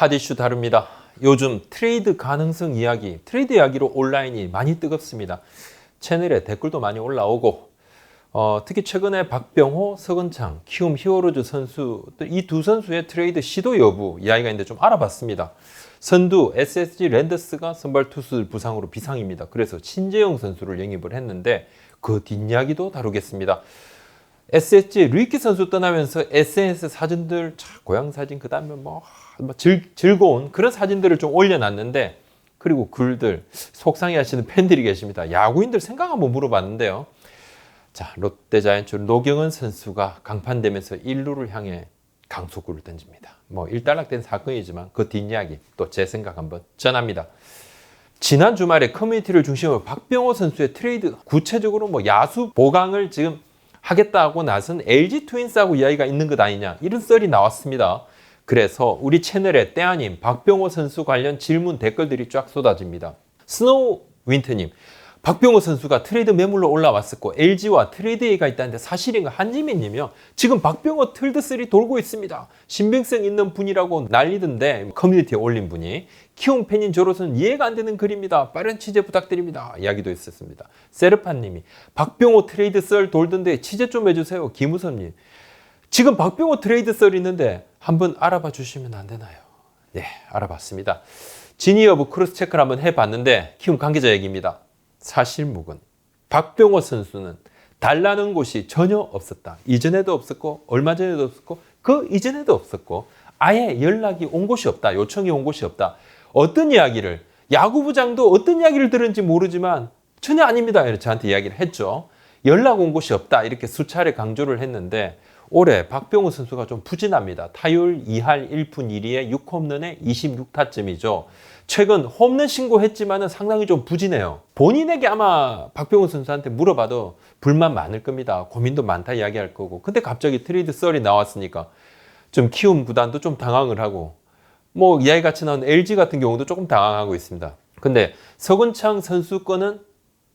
핫 이슈 다릅니다. 요즘 트레이드 가능성 이야기, 트레이드 이야기로 온라인이 많이 뜨겁습니다. 채널에 댓글도 많이 올라오고, 어, 특히 최근에 박병호, 서건창, 키움 히어로즈 선수, 이 두 선수의 트레이드 시도 여부 이야기가 있는데 좀 알아봤습니다. 선두 SSG 랜더스가 선발 투수 부상으로 비상입니다. 그래서 신재영 선수를 영입을 했는데 그 뒷이야기도 다루겠습니다. SSG 루이키 선수 떠나면서 SNS 사진들, 자, 고향 사진, 그 다음에 뭐, 뭐 즐, 즐거운 그런 사진들을 좀 올려놨는데, 그리고 글들, 속상해 하시는 팬들이 계십니다. 야구인들 생각 한번 물어봤는데요. 자, 롯데 자이언츠 노경은 선수가 강판되면서 1루를 향해 강속구를 던집니다. 뭐 일단락된 사건이지만 그 뒷이야기 또 제 생각 한번 전합니다. 지난 주말에 커뮤니티를 중심으로 박병호 선수의 트레이드 구체적으로 뭐 야수 보강을 지금 하겠다고 나선 LG 트윈스하고 이야기가 있는 것 아니냐 이런 썰이 나왔습니다. 그래서 우리 채널에 때아님 박병호 선수 관련 질문 댓글들이 쫙 쏟아집니다. 스노우 윈터님 박병호 선수가 트레이드 매물로 올라왔었고 LG와 트레이드가 있다는데 사실인가 한지민님이요. 지금 박병호 트레이드3 돌고 있습니다. 신빙성 있는 분이라고 난리던데 커뮤니티에 올린 분이 키움 팬인 저로서는 이해가 안 되는 글입니다. 빠른 취재 부탁드립니다. 이야기도 있었습니다. 세르파님이 박병호 트레이드 썰 돌던데 취재 좀 해주세요. 김우섭님 지금 박병호 트레이드 썰 있는데 한번 알아봐 주시면 안 되나요? 네 알아봤습니다. 지니 여부 크로스 체크를 한번 해봤는데 키움 관계자 얘기입니다. 사실 무근. 박병호 선수는 달라는 곳이 전혀 없었다. 이전에도 없었고 얼마 전에도 없었고 그 이전에도 없었고 아예 연락이 온 곳이 없다. 요청이 온 곳이 없다. 어떤 이야기를 야구부장도 어떤 이야기를 들은지 모르지만 전혀 아닙니다. 이렇게 저한테 이야기를 했죠. 연락 온 곳이 없다. 이렇게 수차례 강조를 했는데 올해 박병호 선수가 좀 부진합니다. 타율 2할 1푼 1리에 6홈런에 26타점이죠. 최근 홈런 신고했지만은 상당히 좀 부진해요. 본인에게 아마 박병호 선수한테 물어봐도 불만 많을 겁니다. 고민도 많다 이야기할 거고. 근데 갑자기 트레이드 썰이 나왔으니까 좀 키움 구단도 좀 당황을 하고 뭐 이야기 같이 나온 LG 같은 경우도 조금 당황하고 있습니다. 근데 서건창 선수 거는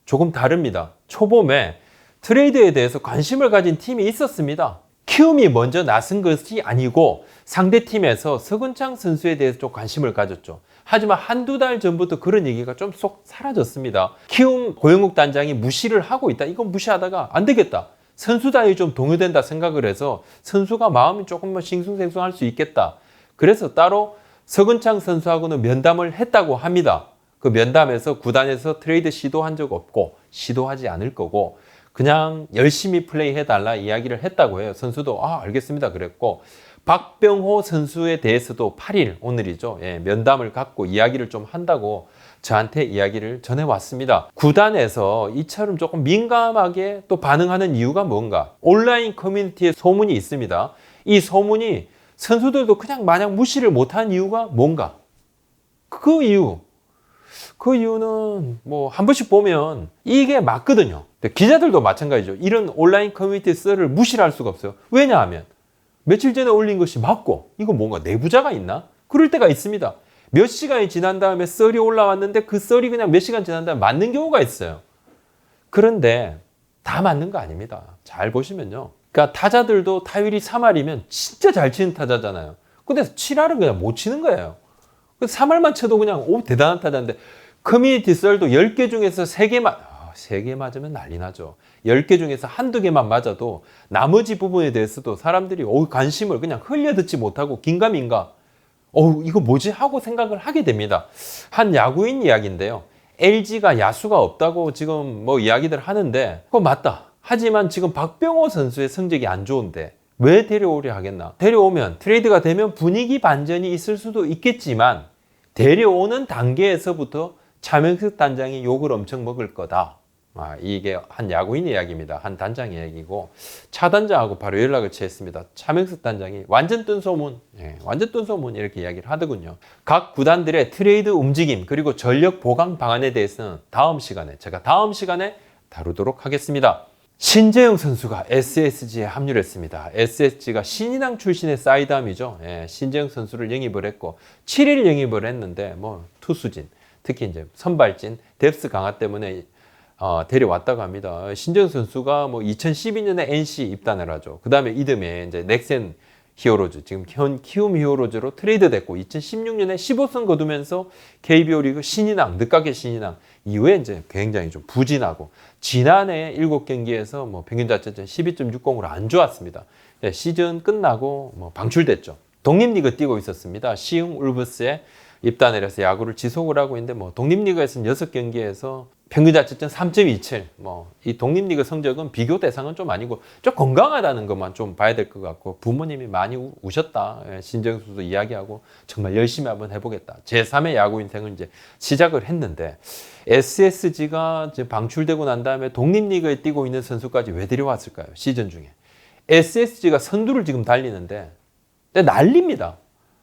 조금 다릅니다. 초봄에 트레이드에 대해서 관심을 가진 팀이 있었습니다. 키움이 먼저 나선 것이 아니고 상대 팀에서 서근창 선수에 대해서 좀 관심을 가졌죠. 하지만 한두 달 전부터 그런 얘기가 좀 쏙 사라졌습니다. 키움 고영욱 단장이 무시를 하고 있다. 이건 무시하다가 안 되겠다. 선수단이 좀 동요된다 생각을 해서 선수가 마음이 조금만 싱숭생숭할 수 있겠다. 그래서 따로 서근창 선수하고는 면담을 했다고 합니다. 그 면담에서 구단에서 트레이드 시도한 적 없고 시도하지 않을 거고 그냥 열심히 플레이해달라 이야기를 했다고 해요. 선수도 아 알겠습니다 그랬고 박병호 선수에 대해서도 8일 오늘이죠. 예, 면담을 갖고 이야기를 좀 한다고 저한테 이야기를 전해왔습니다. 구단에서 이처럼 조금 민감하게 또 반응하는 이유가 뭔가? 온라인 커뮤니티에 소문이 있습니다. 이 소문이 선수들도 그냥 마냥 무시를 못한 이유가 뭔가? 그 이유. 그 이유는 뭐 한 번씩 보면 이게 맞거든요. 기자들도 마찬가지죠. 이런 온라인 커뮤니티 썰을 무시를 할 수가 없어요. 왜냐하면 며칠 전에 올린 것이 맞고 이거 뭔가 내부자가 있나? 그럴 때가 있습니다. 몇 시간이 지난 다음에 썰이 올라왔는데 그 썰이 그냥 몇 시간 지난 다음에 맞는 경우가 있어요. 그런데 다 맞는 거 아닙니다. 잘 보시면요. 그러니까 타자들도 타율이 3할이면 진짜 잘 치는 타자잖아요. 근데 7할은 그냥 못 치는 거예요. 3할만 쳐도 그냥 오 대단한 타자인데 커뮤니티 썰도 10개 중에서 3개만 3개 맞으면 난리 나죠. 10개 중에서 한두 개만 맞아도 나머지 부분에 대해서도 사람들이 어, 관심을 그냥 흘려듣지 못하고 긴가민가 어 이거 뭐지 하고 생각을 하게 됩니다. 한 야구인 이야기인데요. LG가 야수가 없다고 지금 뭐 이야기들 하는데 그거 맞다. 하지만 지금 박병호 선수의 성적이 안 좋은데 왜 데려오려 하겠나? 데려오면 트레이드가 되면 분위기 반전이 있을 수도 있겠지만 데려오는 단계에서부터 차명석 단장이 욕을 엄청 먹을 거다. 아, 이게 한 야구인 이야기입니다. 한 단장 이야기고 차 단장하고 바로 연락을 취했습니다. 차명석 단장이 완전 뜬 소문, 예, 완전 뜬 소문 이렇게 이야기를 하더군요. 각 구단들의 트레이드 움직임 그리고 전력 보강 방안에 대해서는 다음 시간에 제가 다음 시간에 다루도록 하겠습니다. 신재영 선수가 SSG에 합류를 했습니다. SSG가 신인왕 출신의 사이담이죠. 예, 신재영 선수를 영입을 했고 7일 영입을 했는데 뭐 투수진 특히 이제 선발진 뎁스 강화 때문에 어, 데려왔다고 합니다. 신재영 선수가 뭐 2012년에 NC 입단을 하죠. 그 다음에 이듬해 이제 넥센 히어로즈 지금 현 키움 히어로즈로 트레이드 됐고 2016년에 15승 거두면서 KBO 리그 신인왕 늦가게 신인왕 이후에 이제 굉장히 좀 부진하고 지난해 7경기에서 뭐 평균 자체점 12.60으로 안 좋았습니다. 네, 시즌 끝나고 뭐 방출됐죠. 독립리그 뛰고 있었습니다. 시흥 울브스에 입단을 해서 야구를 지속을 하고 있는데 뭐 독립리그에서는 6경기에서 평균 자책점 3.27. 뭐 이 독립리그 성적은 비교 대상은 좀 아니고 좀 건강하다는 것만 좀 봐야 될 것 같고 부모님이 많이 우, 우셨다. 예, 신정수도 이야기하고 정말 열심히 한번 해보겠다. 제3의 야구 인생을 이제 시작을 했는데 SSG가 이제 방출되고 난 다음에 독립리그에 뛰고 있는 선수까지 왜 데려왔을까요? 시즌 중에 SSG가 선두를 지금 달리는데 난립니다.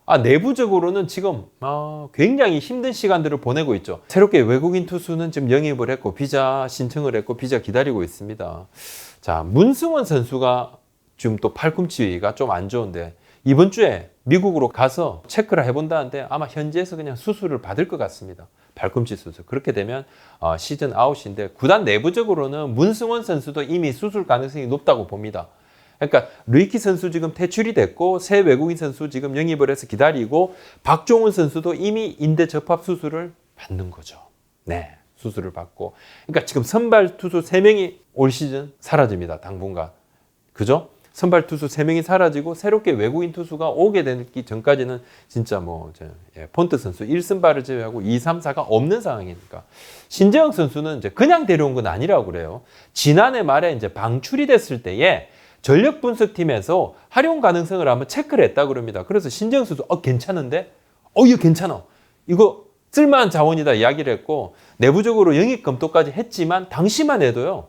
아, 내부적으로는 지금 아, 굉장히 힘든 시간들을 보내고 있죠. 새롭게 외국인 투수는 지금 영입을 했고 비자 신청을 했고 비자 기다리고 있습니다. 자, 문승원 선수가 지금 또 팔꿈치가 좀 안 좋은데 이번 주에 미국으로 가서 체크를 해본다는데 아마 현지에서 그냥 수술을 받을 것 같습니다. 발꿈치 수술. 그렇게 되면 어, 시즌 아웃인데 구단 내부적으로는 문승원 선수도 이미 수술 가능성이 높다고 봅니다. 그러니까 루이키 선수 지금 퇴출이 됐고 새 외국인 선수 지금 영입을 해서 기다리고 박종훈 선수도 이미 인대 접합 수술을 받는 거죠. 네. 수술을 받고. 그러니까 지금 선발 투수 3명이 올 시즌 사라집니다. 당분간. 그죠? 선발 투수 3명이 사라지고 새롭게 외국인 투수가 오게 되기 전까지는 진짜 뭐 예, 폰트 선수 1선발을 제외하고 2, 3, 4가 없는 상황이니까. 신재영 선수는 이제 그냥 데려온 건 아니라고 그래요. 지난해 말에 이제 방출이 됐을 때에 전력 분석팀에서 활용 가능성을 한번 체크를 했다 그럽니다. 그래서 선수 어 괜찮은데? 어 이거 괜찮아. 이거 쓸만한 자원이다 이야기를 했고 내부적으로 영입 검토까지 했지만 당시만 해도요.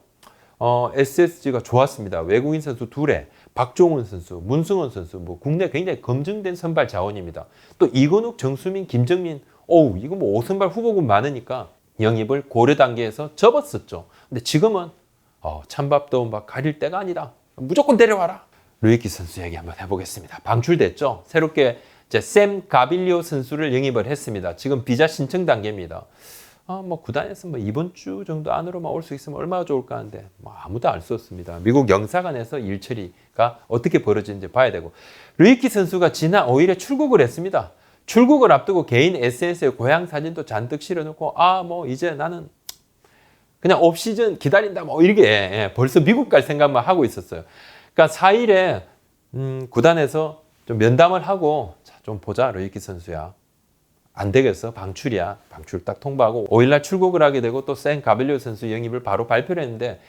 어, SSG가 좋았습니다. 외국인 선수 둘에 박종훈 선수, 문승원 선수, 뭐 국내 굉장히 검증된 선발 자원입니다. 또 이건욱, 정수민, 김정민, 어우 이거 뭐 5선발 후보군 많으니까 영입을 고려 단계에서 접었었죠. 근데 지금은 어, 찬밥 더운 밥 가릴 때가 아니다. 무조건 데려와라. 루이키 선수 얘기 한번 해보겠습니다. 방출됐죠. 새롭게 이제 샘 가빌리오 선수를 영입을 했습니다. 지금 비자 신청 단계입니다. 아, 뭐 구단에서 뭐 이번 주 정도 안으로만 올 수 있으면 얼마나 좋을까 하는데 뭐 아무도 알 수 없습니다. 미국 영사관에서 일 처리가 어떻게 벌어지는지 봐야 되고 루이키 선수가 지난 5일에 출국을 했습니다. 출국을 앞두고 개인 SNS에 고향 사진도 잔뜩 실어놓고 아 뭐 이제 나는 그냥 옵 시즌 기다린다 뭐 이렇게 예, 벌써 미국 갈 생각만 하고 있었어요. 그러니까 4일에 음, 구단에서 좀 면담을 하고 자, 좀 보자 루이키 선수야. 안 되겠어 방출이야 방출 딱 통보하고 5일날 출국을 하게 되고 또생 가벨리오 선수 영입을 바로 발표를 했는데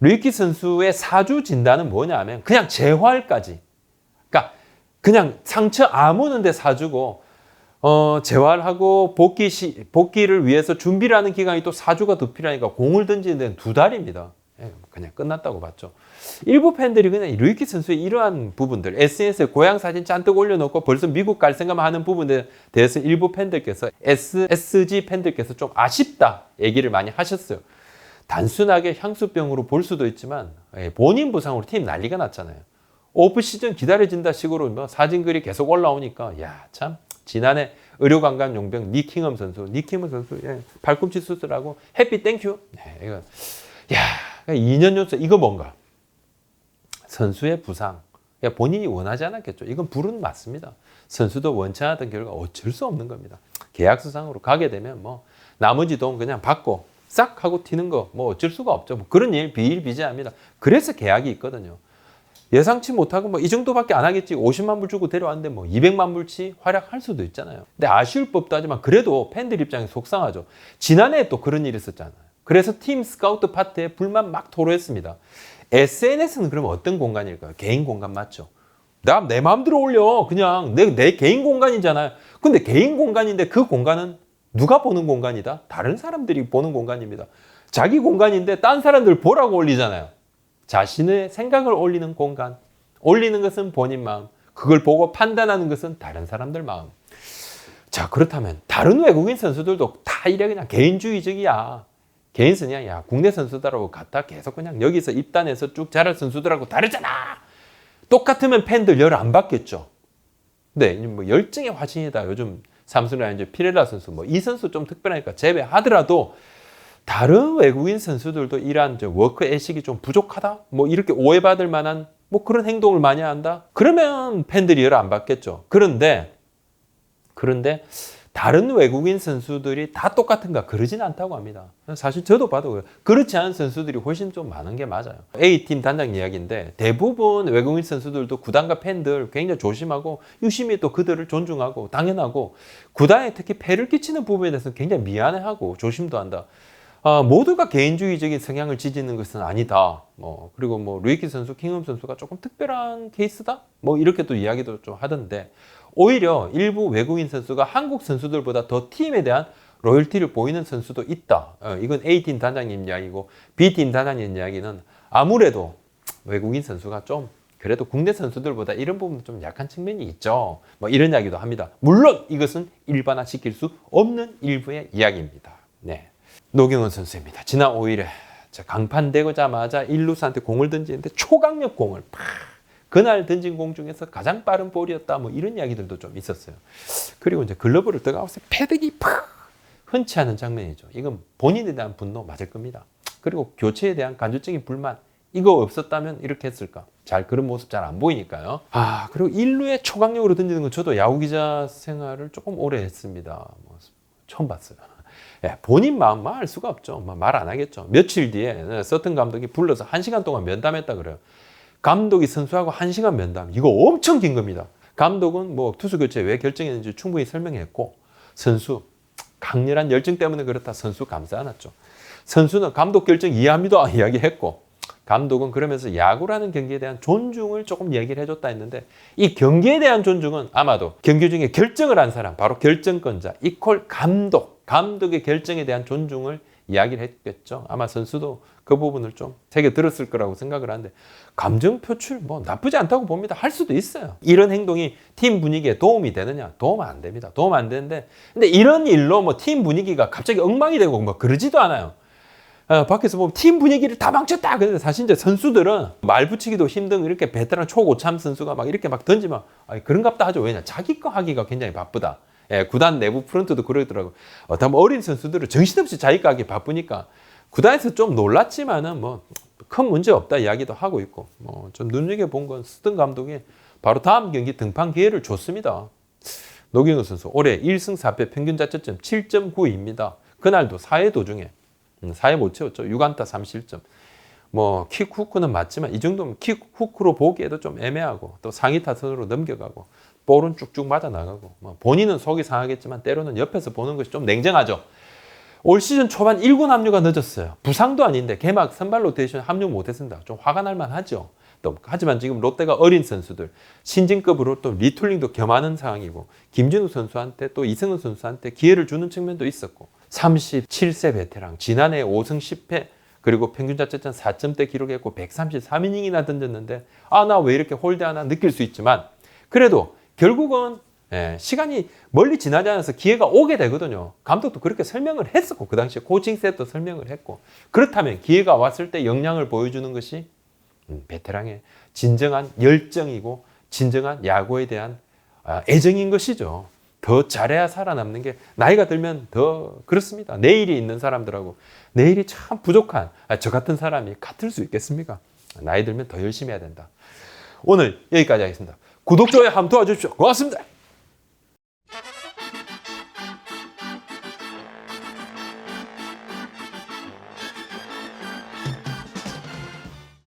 루이키 선수의 사주 진단은 뭐냐면 그냥 재활까지 그러니까 그냥 상처 아무는데 사주고 어, 재활하고 복귀 시, 복귀를 위해서 준비를 하는 기간이 또 4주가 더 필요하니까 공을 던지는 데는 두 달입니다. 예, 그냥 끝났다고 봤죠. 일부 팬들이 그냥 루이키 선수의 이러한 부분들, SNS에 고향 사진 잔뜩 올려놓고 벌써 미국 갈 생각만 하는 부분에 대해서 일부 팬들께서 SSG 팬들께서 좀 아쉽다 얘기를 많이 하셨어요. 단순하게 향수병으로 볼 수도 있지만 예, 본인 부상으로 팀 난리가 났잖아요. 오프 시즌 기다려진다 식으로 뭐 사진글이 계속 올라오니까 야 참 지난해 의료관광 용병 니킹엄 선수, 니킹엄 선수 예, 발꿈치 수술하고 해피 땡큐. 네, 이거 야 2년 연속 이거 뭔가 선수의 부상. 그러니까 본인이 원하지 않았겠죠. 이건 불은 맞습니다. 선수도 원치 않았던 결과 어쩔 수 없는 겁니다. 계약서상으로 가게 되면 뭐 나머지 돈 그냥 받고 싹 하고 튀는 거 뭐 어쩔 수가 없죠. 뭐 그런 일 비일비재합니다. 그래서 계약이 있거든요. 예상치 못하고 뭐 이 정도밖에 안 하겠지. 50만 불 주고 데려왔는데 뭐 200만 불치 활약할 수도 있잖아요. 근데 아쉬울 법도 하지만 그래도 팬들 입장에 속상하죠. 지난해 또 그런 일이 있었잖아요. 그래서 팀 스카우트 파트에 불만 막 토로했습니다. SNS는 그럼 어떤 공간일까요? 개인 공간 맞죠? 나 내 마음대로 올려. 그냥 내, 내 개인 공간이잖아요. 근데 개인 공간인데 그 공간은 누가 보는 공간이다? 다른 사람들이 보는 공간입니다. 자기 공간인데 딴 사람들 보라고 올리잖아요. 자신의 생각을 올리는 공간. 올리는 것은 본인 마음. 그걸 보고 판단하는 것은 다른 사람들 마음. 자, 그렇다면 다른 외국인 선수들도 다 이래 그냥 개인주의적이야. 개인 선이야. 야, 국내 선수들하고 같아. 계속 그냥 여기서 입단해서 쭉 자랄 선수들하고 다르잖아. 똑같으면 팬들 열 안 받겠죠. 네, 뭐 열정의 화신이다. 요즘 삼성 라이온즈 피레라 선수 뭐 이 선수 좀 특별하니까 제외하더라도 다른 외국인 선수들도 이러한 워크 애식이 좀 부족하다. 뭐 이렇게 오해받을 만한 뭐 그런 행동을 많이 한다? 그러면 팬들이 열 안 받겠죠. 그런데 그런데 다른 외국인 선수들이 다 똑같은가 그러진 않다고 합니다. 사실 저도 봐도. 그렇지 않은 선수들이 훨씬 좀 많은 게 맞아요. A팀 단장 이야기인데 대부분 외국인 선수들도 구단과 팬들 굉장히 조심하고 유심히 또 그들을 존중하고 당연하고 구단에 특히 폐를 끼치는 부분에 대해서 굉장히 미안해하고 조심도 한다. 아, 모두가 개인주의적인 성향을 지지는 것은 아니다. 뭐 그리고 뭐 루이키 선수, 킹엄 선수가 조금 특별한 케이스다. 뭐 이렇게 또 이야기도 좀 하던데 오히려 일부 외국인 선수가 한국 선수들보다 더 팀에 대한 로열티를 보이는 선수도 있다. 어, 이건 A팀 단장님 이야기고 B팀 단장님 이야기는 아무래도 외국인 선수가 좀 그래도 국내 선수들보다 이런 부분은 좀 약한 측면이 있죠. 뭐 이런 이야기도 합니다. 물론 이것은 일반화시킬 수 없는 일부의 이야기입니다. 네. 노경원 선수입니다. 지난 5일에 강판되고자마자 일루스한테 공을 던지는데 초강력 공을 팍 그날 던진 공 중에서 가장 빠른 볼이었다 뭐 이런 이야기들도 좀 있었어요. 그리고 이제 글러브를 떠가서 패드기 팍 흔치 않은 장면이죠. 이건 본인에 대한 분노 맞을 겁니다. 그리고 교체에 대한 간접적인 불만 이거 없었다면 이렇게 했을까? 잘 그런 모습 잘 안 보이니까요. 아 그리고 일루에 초강력으로 던지는 건 저도 야구 기자 생활을 조금 오래 했습니다. 뭐, 처음 봤어요. 예, 본인 마음만 알 수가 없죠. 뭐말안 하겠죠. 며칠 뒤에 서튼 감독이 불러서 한 시간 동안 면담했다 그래요. 감독이 선수하고 한 시간 면담. 이거 엄청 긴 겁니다. 감독은 뭐 투수 교체 왜 결정했는지 충분히 설명했고 선수 강렬한 열정 때문에 그렇다. 선수 감사 않았죠. 선수는 감독 결정 이해합니다. 이야기했고 감독은 그러면서 야구라는 경기에 대한 존중을 조금 얘기를 해줬다 했는데 이 경기에 대한 존중은 아마도 경기 중에 결정을 한 사람 바로 결정권자 이퀄 감독 감독의 결정에 대한 존중을 이야기를 했겠죠. 아마 선수도 그 부분을 좀 새겨 들었을 거라고 생각을 하는데 감정 표출 뭐 나쁘지 않다고 봅니다. 할 수도 있어요. 이런 행동이 팀 분위기에 도움이 되느냐? 도움 안 됩니다. 도움 안 되는데 근데 이런 일로 뭐 팀 분위기가 갑자기 엉망이 되고 뭐 그러지도 않아요. 어, 밖에서 보면 팀 분위기를 다 망쳤다. 근데 사실 이제 선수들은 말 붙이기도 힘든 이렇게 베테랑 초고참 선수가 막 이렇게 막 던지면 아니, 그런갑다 하죠. 왜냐? 자기 거 하기가 굉장히 바쁘다. 예, 구단 내부 프런트도 그러더라고. 어떤 어린 선수들은 정신없이 자기 거 하기 바쁘니까 구단에서 좀 놀랐지만은 뭐 큰 문제 없다 이야기도 하고 있고 뭐 좀 눈여겨 본 건 스든 감독이 바로 다음 경기 등판 기회를 줬습니다. 노경호 선수 올해 1승 4패 평균 자책점 7.9입니다. 그날도 4회 도중에 4회 못 채웠죠. 6안타 3실점. 뭐 킥후크는 맞지만 이 정도면 킥후크로 보기에도 좀 애매하고 또 상위 타선으로 넘겨가고 볼은 쭉쭉 맞아 나가고 뭐 본인은 속이 상하겠지만 때로는 옆에서 보는 것이 좀 냉정하죠. 올 시즌 초반 1군 합류가 늦었어요. 부상도 아닌데 개막 선발 로테이션 합류 못했습니다. 좀 화가 날 만하죠. 또 하지만 지금 롯데가 어린 선수들 신진급으로 또 리툴링도 겸하는 상황이고 김진우 선수한테 또 이승훈 선수한테 기회를 주는 측면도 있었고 37세 베테랑 지난해 5승 10패 그리고 평균 자책점 4점대 기록했고 133이닝이나 던졌는데 아 나 왜 이렇게 홀대 하나 느낄 수 있지만 그래도 결국은 예, 시간이 멀리 지나지 않아서 기회가 오게 되거든요. 감독도 그렇게 설명을 했었고 그 당시에 코칭 셋도 설명을 했고 그렇다면 기회가 왔을 때 역량을 보여주는 것이 음, 베테랑의 진정한 열정이고 진정한 야구에 대한 아, 애정인 것이죠. 더 잘해야 살아남는 게 나이가 들면 더 그렇습니다. 내일이 있는 사람들하고 내일이 참 부족한 아, 저 같은 사람이 같을 수 있겠습니까? 나이 들면 더 열심히 해야 된다. 오늘 여기까지 하겠습니다. 구독, 좋아요 한번 도와주십시오. 고맙습니다.